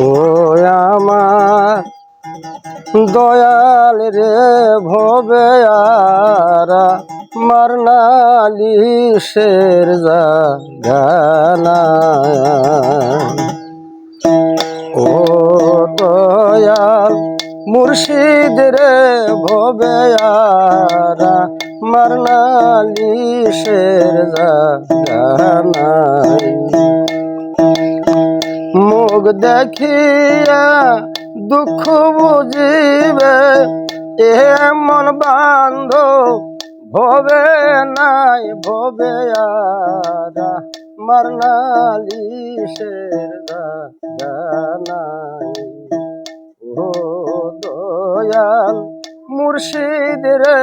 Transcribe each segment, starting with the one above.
ও আমার দয়াল রে ভবে আরা মারনালিশের জাগানা। ও দয়াল মুর্শিদ রে ভবে আরা মারনালিশের জাগানায় মুখ দেখিয়া দুঃখ বুঝিবে, এ মন বান্ধব ভবে নাই, ভবে আরা মারনালিশের নাই ও দয়াল মুর্শিদ রে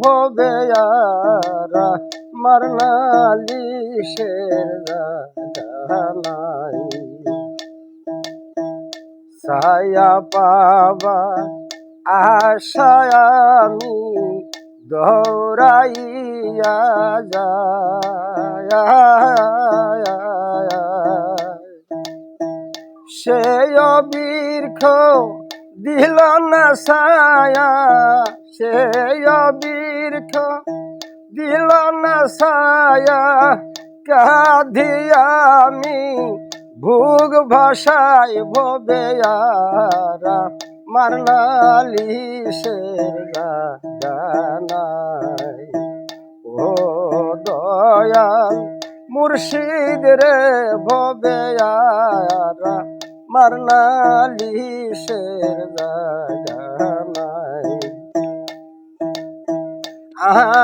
ভবে আরা মারনালিশের নাই। ছায়া পাবা আশায় আমি দৌড়াইয়া যায়। সে বীরখ দিল না ছায়া সে বীরখ দিল না ছায়া কাঁধিয়া আমি ভুগ ভাষায় ভবে আরা। মারনালিশের গানাই ও দয়াল মুর্শিদ রে ভবে মারনালিশের গানাই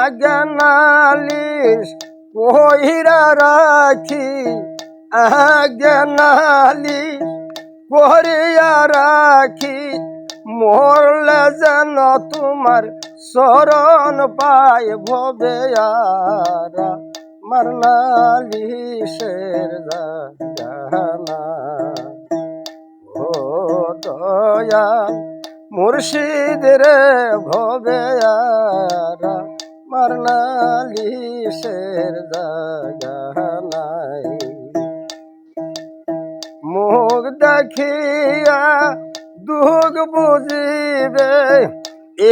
আজ্ঞানালিশ কহিরা রাখি আজ্ঞানালি করিয়া রাখি, মরলে যেন তোমার শরণ পায় ভবে আরা। মারনালিশের জানা ও দয়াল মুর্শিদ রে ভবে আরা মারনালিশের জাগানাই মুখ দেখিয়া দুঃখ বুঝিবে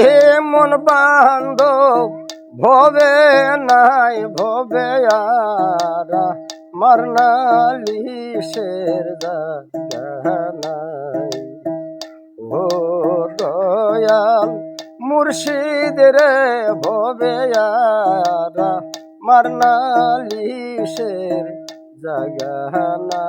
এমন বান্ধব ভবে নাই, ভবে আরা মারনালিশের জাগানাই ও দয়াল মুর্শিদ রে ভবে মারনালিশের জাগানা